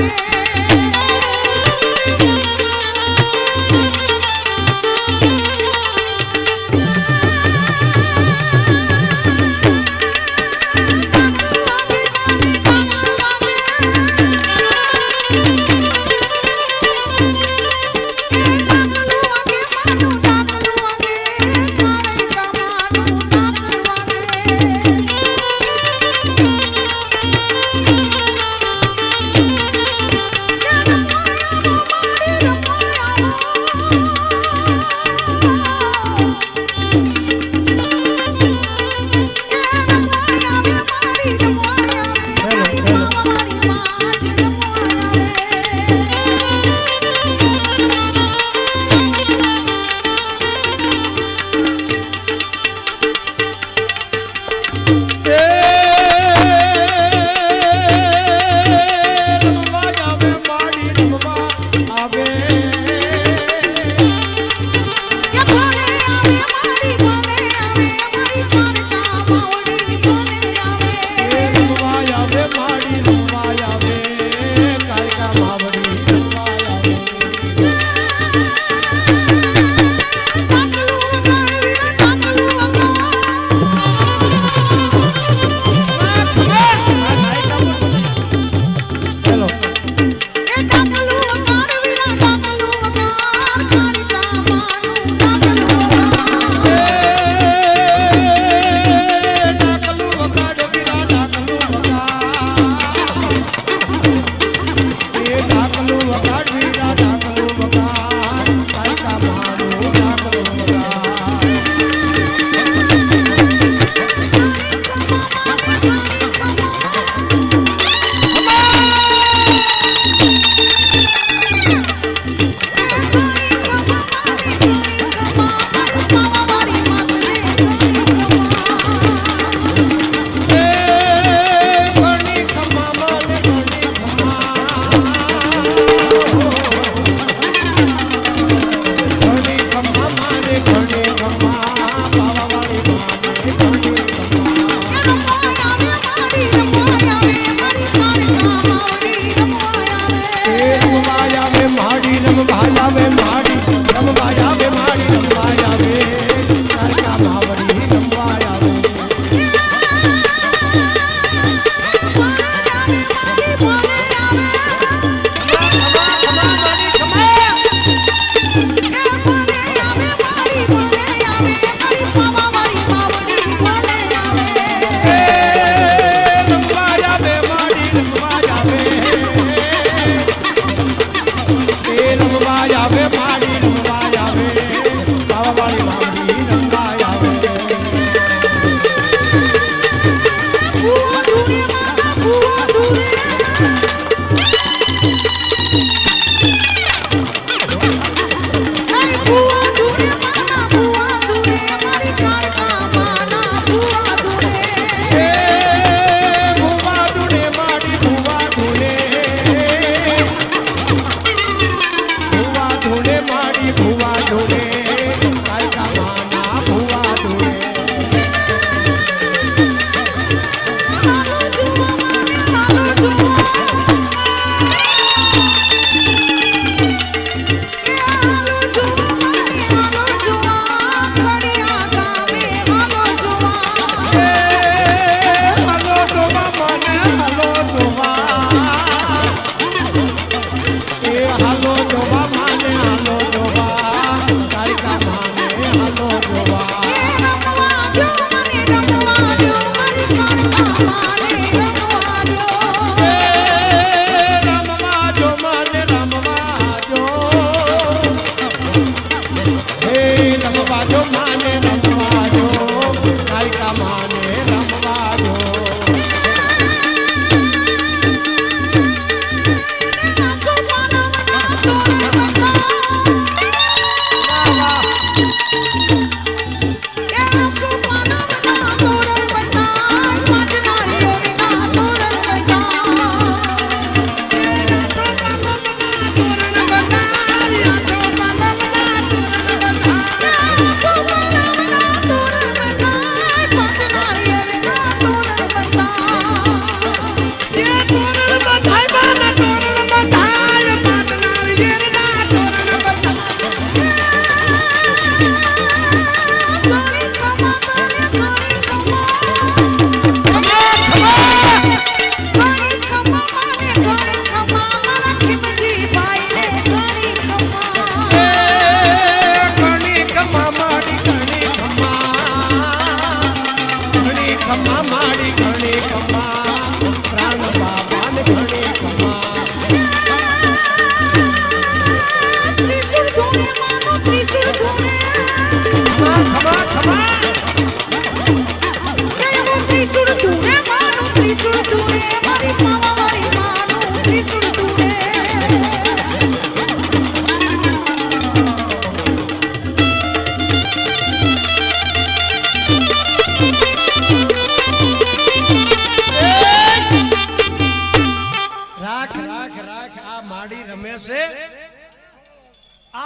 yeah. હાલો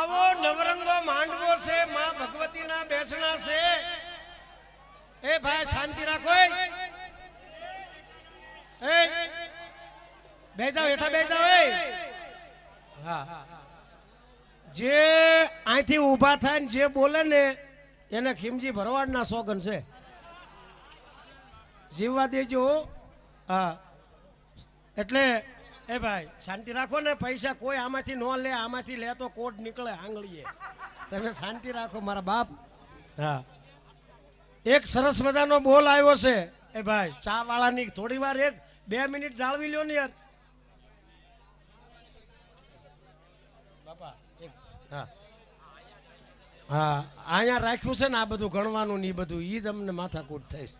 આવો, નવરંગો માંડવો છે, માં ભગવતીના બેસણા છે. એ ભાઈ, શાંતિ રાખો, એ. એ. બે જાઓ હેઠા બે જાઓ એ. હા. જે અહીંથી ઊભા થાય ને જે બોલે ને, એને ખીમજી ભરવાડના સોગન છે. જીવવા દેજો હા. એટલે એ ભાઈ શાંતિ રાખો ને પૈસા કોઈ આમાંથી ન લે આમાંથી લે તો કોડ નીકળે આંગળીએ. તમે શાંતિ રાખો મારા બાપ. હા. એક સરસ મજાનો બોલ આવ્યો છે. એ ભાઈ ચા વાળાની થોડી વાર એક બે મિનિટ જાળવી લ્યો ને યાર. બાપા હા. હા અહીંયા રાખ્યું છે ને આ બધું ગણવાનું ને એ બધું એ તમને માથાકૂટ થઈશ.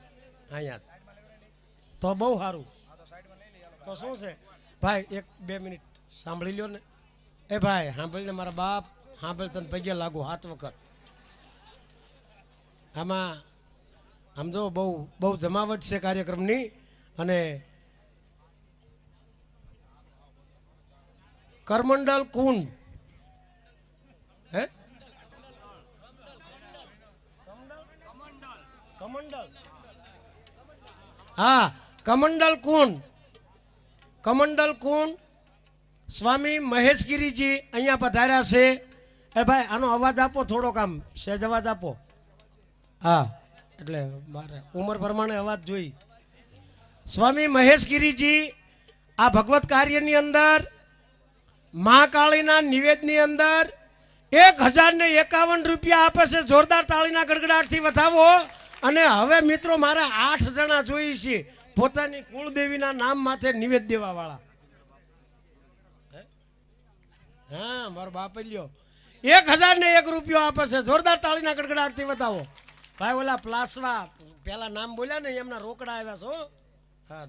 અહીંયા. તો બહુ સારું. તો શું છે? ભાઈ, એક બે મિનિટ સાંભળી લ્યો ને. એ ભાઈ, સાંભળીને મારા બાપ સાંભળ તને પગે લાગુ હાથ વખત. આમાં આમ જો બહુ બહુ જમાવટ છે કાર્યક્રમની અને કરમંડલ કુંડ. હે? હા કમંડલ કુંડ. કમંડલ કુંડ, સ્વામી મહેશગીરીજી અહીંયા પધાર્યા છે. એ ભાઈ, આનો અવાજ આપો થોડોક આમ, સહેજ અવાજ આપો. હા, એટલે મારે ઉંમર પ્રમાણે અવાજ જોઈ. સ્વામી મહેશગીરીજી, આ ભગવત કાર્યની અંદર મહાકાળીના નિવેદની અંદર એક હજાર ને એકાવન રૂપિયા આપે છે. જોરદાર તાળીના ગડગડાટથી વધાવો. અને હવે મિત્રો મારા આઠ જણા જોઈએ છે. પોતાની કુળદેવીના નામ માથે નિવેદ દેવા વાળા હા, મારો બાપ લ્યો. એક હજાર ને એક રૂપિયો આપે છે. જોરદાર તાળીના કડકડાટથી બતાવો ભાઈ ઓલા પ્લાસવા, પેલા નામ બોલ્યા ને, એમના રોકડા આવ્યા છો હા